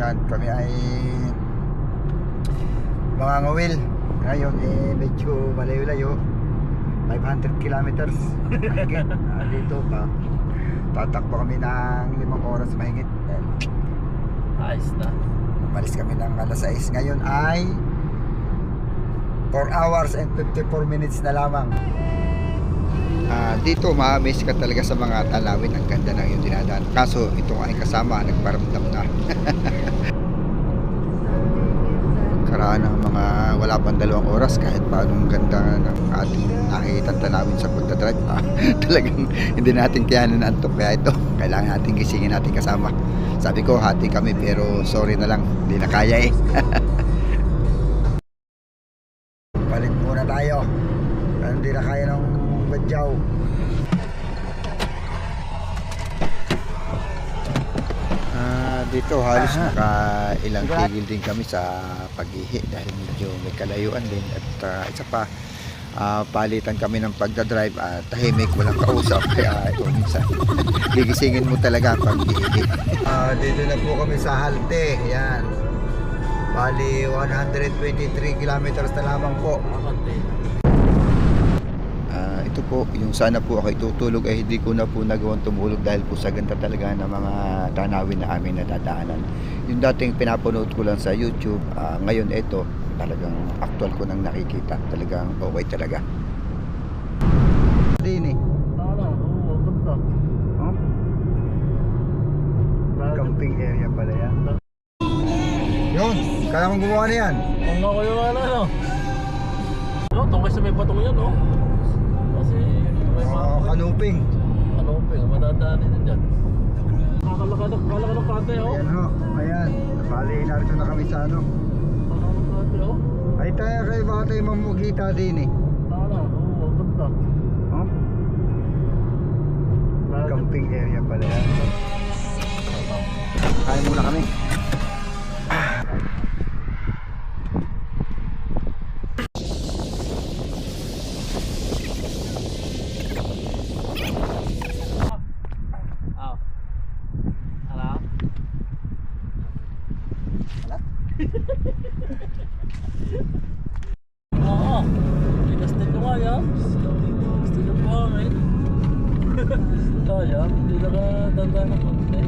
Yan, kami ay mga ngawil. Ngayon, eh, medyo malayo-layo. 500 kilometers. Mahigit. Ah, dito pa. Tatakbo kami ng limang oras mahigit. Eh, Ayos na. Umalis kami ng alas 6. Ngayon ay 4 hours and 54 minutes na lamang. Ah, dito ma-miss ka talaga sa mga tanawin. Ang ganda ng yung dinadaan. Kaso itong aking kasama nagparamdam na. Karaan ng mga wala pang dalawang oras kahit paano ang ganda ng ating nakikita tanawin sa pagdadrive. Ah, talagang hindi natin kayanan ang antok kaya ito. Kailangan natin gisingin natin kasama. Sabi ko hati kami pero sorry na lang. Hindi na kaya eh. Palit muna tayo. Hindi na kaya ng badyaw. Ah, dito halos Aha. naka ilang tigil din kami sa pag-ihi dahil medyo may kalayuan din. At ah, isa pa ah, palitan kami ng pagdadrive at tahimik walang kausap. Kaya ito minsan gigisingin mo talaga pag ihi Ah, dito na po kami sa Halte. Yan. Bali 123 kilometers na lamang po ito po, yung sana po ako itutulog ay hindi ko na po nagawang tumulog dahil po sa ganda talaga ng mga tanawin na aming nadadaanan. Yung dating pinapanood ko lang sa YouTube, ah, ngayon ito, talagang actual ko nang nakikita. Talagang okay talaga. Din eh. Oh, camping area pala yan. Yun, kaya mong gumawa na yan. Ang nga kayo wala no. No, tungkol sa may batong yan, no? Kasi may mga Oh, kanuping. yun, madadaanin na dyan. Kakalakadak, kakalakadak kante, oh. Ayan ho, ayan. Bali, narito na kami sa ano. Kakalakadak kante, oh. Ay tayo kayo baka tayo mamugita din eh. Tama na. Oo, ganda. Oh, camping area pala yan. Kain muna kami. Ah. Ala? Wala? Oo. Tigas din ko nga. Gusto nyo po hangin. Kaya, hindi na ka danda ng konti.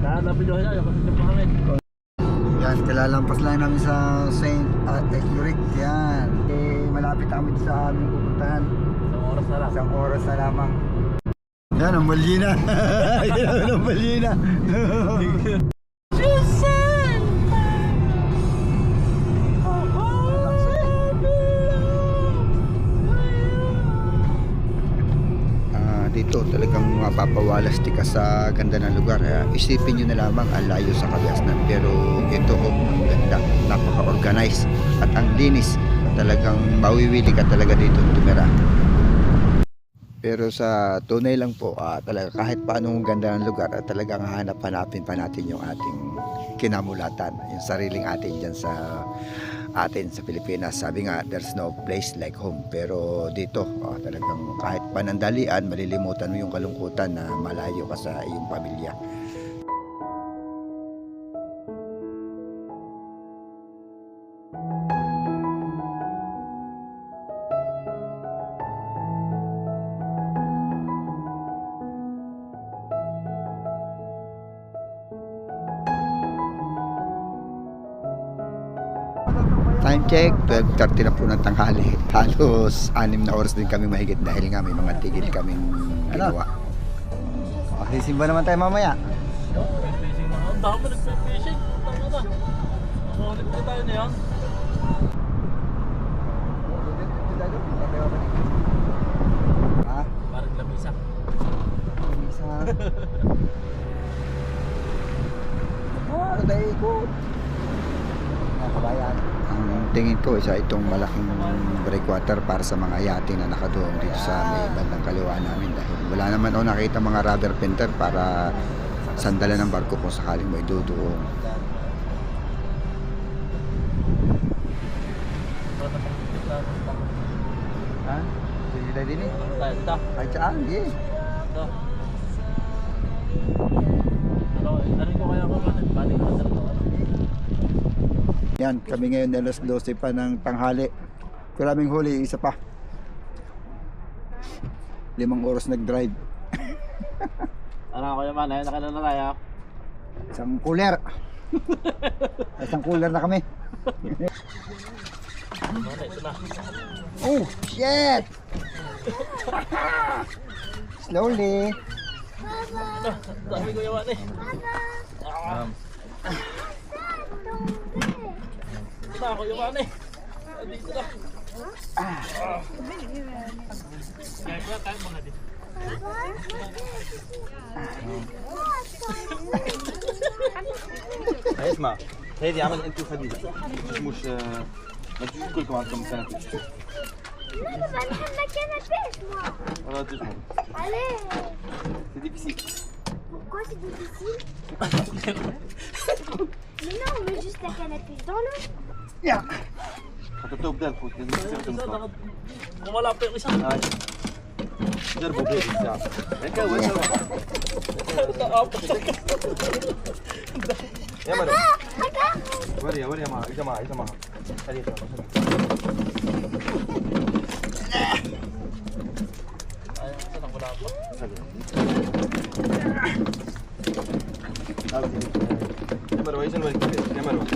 Nahanapin nyo kaya, kasi nyo po hangin. Yan, kalalampas lang namin sa St. Uh, Exuric. Yan. Eh, malapit kami sa aming pupuntahan. Isang oras na lang. Isang oras na lamang. Yan, ang Malyina. Yan, ang Malyina. Ah, dito talagang mapapawalas ka sa ganda ng lugar. Ah, isipin nyo na lamang ang layo sa Kabiasnan. Pero ito oh, ang ganda. Napaka-organized at ang linis. Talagang mawiwili ka talaga dito tumira. Pero sa tunay lang po, ah, talaga kahit paano ang ganda ng lugar, ah, talagang hanap-hanapin pa natin yung ating kinamulatan, yung sariling atin dyan sa atin sa Pilipinas. Sabi nga, there's no place like home. Pero dito, ah, talagang kahit panandalian, malilimutan mo yung kalungkutan na malayo ka sa iyong pamilya. Time check, 12.30 na po ng tanghali. Halos 6 na oras din kami mahigit dahil nga may mga tigil kaming ginawa. Oh, sisimba naman tayo mamaya. Ang dami nagpe-fishing. Tama na. Makulit na tayo na yan. dito isa itong malaking breakwater para sa mga yate na nakadoong dito sa may bandang kaliwa namin dahil wala naman ako nakita mga rubber penter para sandala ng barko kung sakaling may duduong ha? Hindi din eh ay tsaan hindi eh Ano, narin ko kaya ako balik ko na yan, kami ngayon alas 12 pa ng tanghali. Karaming huli, isa pa. Limang oras nag-drive. Ano ako yung manay, nakailan na tayo? Isang cooler. Isang cooler na kami. Na. Oh, shit! Slowly. Dami ko yung manay. Ito na ako yung manay. Dito na. Kaya ko, kaya mo na dito. اسمع هذه عمل انت وخديجه مش مش آه، ما تجوش كلكم عندكم سنه Ça me donne la canne à pêche, moi. ولا تجمعوا Allez. سي ديفيسيل Pourquoi c'est difficile Mais non, on met juste la canne à pêche dans l'eau. يا حطيته بدال خوت لازم تستخدم هو لا بيغي شحال جربوا بيبي ساعة هكا واش يا مريم وريا وريا معها اجا معها اجا معها خليها يا مروه اجا نوريك يا مروه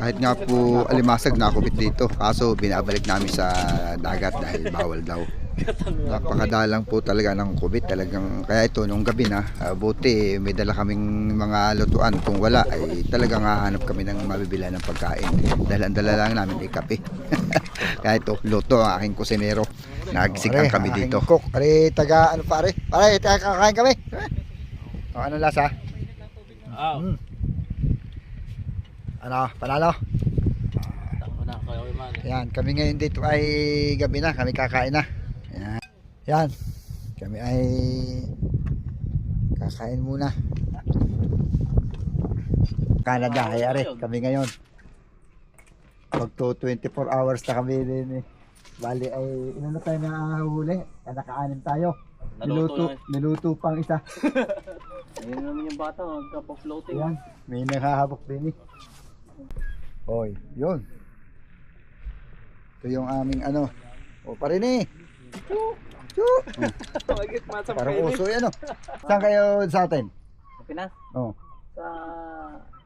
Kahit nga po alimasag nakakupit dito. Kaso binabalik namin sa dagat dahil bawal daw. Napakadalang po talaga ng kubit. Talagang, kaya ito nung gabi na, ah, buti may dala kaming mga lutuan. Kung wala ay talagang hahanap kami ng mabibila ng pagkain. Dahil ang dala lang namin ay kape. kaya ito, luto ang aking kusinero. Nagsikan kami dito. Cook, pare, taga, ano pare? Pare, taga kakain kami. O, ano lasa? Ah, Ano, panalo? Yan, kami ngayon dito ay gabi na, kami kakain na. Yan. Yan. Kami ay kakain muna. Canada, ay are, kami ngayon. Pag to 24 hours na kami din eh. Bali ay, ino na tayo na huli? Nakaanin tayo. Niluto, na niluto pang isa. Ayun naman yung bata, magkapa-floating. Yan, may nakahabok din eh. Hoy, yun. Ito yung aming ano. O, parin eh. Chu! Magit matang Parang uso yan oh. Saan kayo sa atin? Pinas? Oh. Sa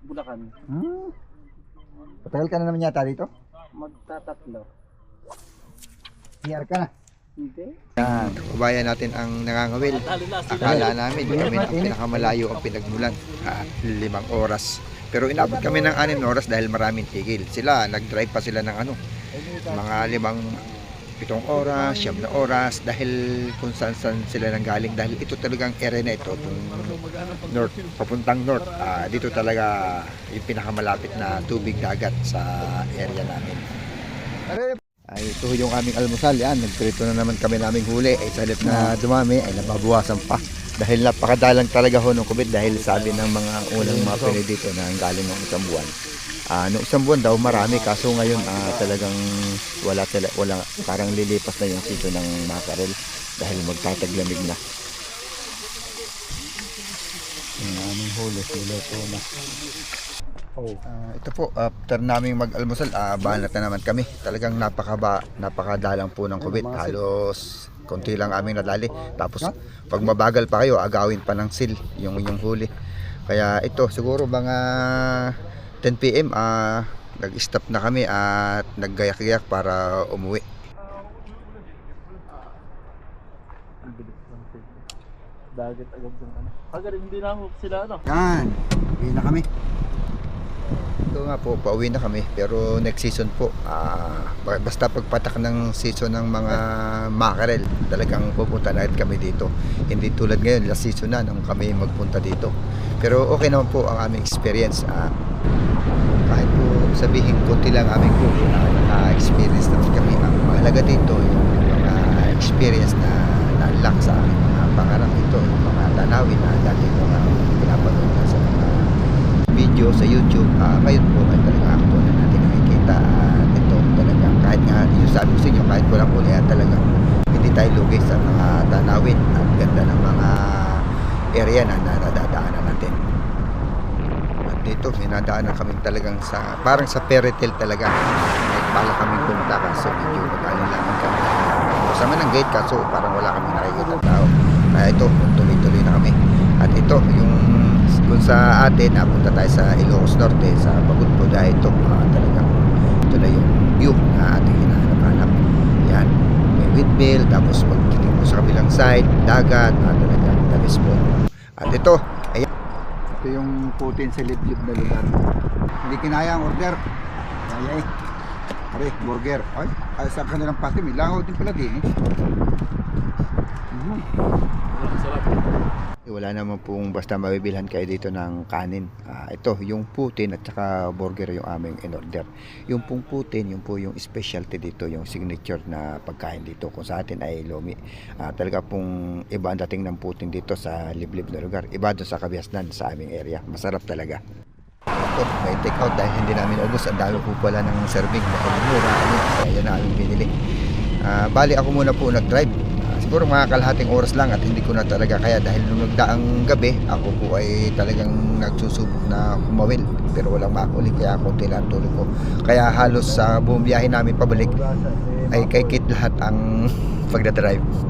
Bulacan. Hmm. Patagal ka na naman yata dito? Magtatatlo. PR ka na. Hindi. Yan, kabayan natin ang nangangawil. Akala namin kami ang pinakamalayo ang pinagmulan. Ah, limang oras. Pero inabot kami ng anim na oras dahil maraming tigil. Sila, nag-drive pa sila ng ano, mga limang pitong oras, siyam na oras dahil kung saan saan sila nang galing dahil ito talagang area na ito itong north, papuntang north ah, dito talaga yung pinakamalapit na tubig dagat sa area namin ay ito yung aming almusal. Yan nagprito na naman kami naming huli. Ay sa halip na dumami ay nababawasan pa. Dahil napakadalang talaga ho ng COVID dahil sabi ng mga unang mga Pinoy dito na ang galing ng isang buwan. Ah, noong isang buwan daw marami. Kaso ngayon ah, talagang wala tala, wala parang lilipas na yung sito ng makarel dahil magtataglamig na. Yung aming huli, niluto na. Oh. ito po, after naming mag-almusal, ah banat na naman kami. Talagang napakaba, napakadalang po ng COVID. Halos konti lang aming nadali. Tapos pag mabagal pa kayo, agawin pa ng sil yung yung huli. Kaya ito, siguro mga 10 PM ah nag-stop na kami at naggayak-gayak para umuwi. Dagat agad yung ano. Agad hindi na sila ano. Yan, uwi na kami. Ito nga po, pauwi na kami. Pero next season po, ba- basta pagpatak ng season ng mga mackerel, talagang pupunta na kami dito. Hindi tulad ngayon, last season na nung kami magpunta dito. Pero okay naman po ang aming experience. Ah, kahit po sabihin konti lang aming ah, naka-experience naman kami. Ang mahalaga dito, yung mga experience na na-unlock sa akin. Mga pangarap ito, yung mga tanawin na dati ko pinapanood na sa video sa YouTube. Ah, ngayon po ay talaga actual na natin nakikita. At ito talaga, kahit nga yung sabi ko sa inyo, kahit walang huli, ah, talagang hindi tayo lugi sa mga tanawin at ganda ng mga area na nadadaanan natin. At dito, minadaanan kami talagang sa, parang sa fairy tale talaga. Bala kami pumunta kaso medyo magaling lang kami. Kasama ng gate kaso parang wala kami nakikita tao. Kaya ito, tuloy-tuloy na kami. At ito, yung kung sa atin, napunta tayo sa Ilocos Norte, sa Bagudpo, dahil ito, ah, talagang ito na yung view na ating hinahanap-hanap. Yan, may windmill, tapos pag titingin mo sa kabilang side, dagat, at talagang best po. At ito, ayan. Ito yung putin sa liblib na lugar. Hindi kinaya ang order. Kaya eh. Pare, burger. Ay, ay sa kanilang pati, may langaw din pala din eh. Mhm. Ang sarap. Eh, Wala naman pong basta mabibilhan kayo dito ng kanin. Ah, ito, yung putin at saka burger yung aming in-order. Yung pong putin, yung po yung specialty dito, yung signature na pagkain dito. Kung sa atin ay lomi. Ah, talaga pong iba ang dating ng putin dito sa liblib na lugar. Iba doon sa kabiasnan sa aming area. Masarap talaga. Ito, may take out dahil hindi namin ubos. Ang dami po pala ng serving. Dahil mura. Ano, kaya yan na aming binili. Ah, bali ako muna po nag-drive. Ah, siguro mga kalahating oras lang at hindi ko na talaga kaya dahil nung nagdaang gabi ako po ay talagang nagsusubok na kumawil pero walang makuli kaya konti lang tulog ko. Kaya halos sa buong biyahe namin pabalik ay kay Kit lahat ang pagdadrive.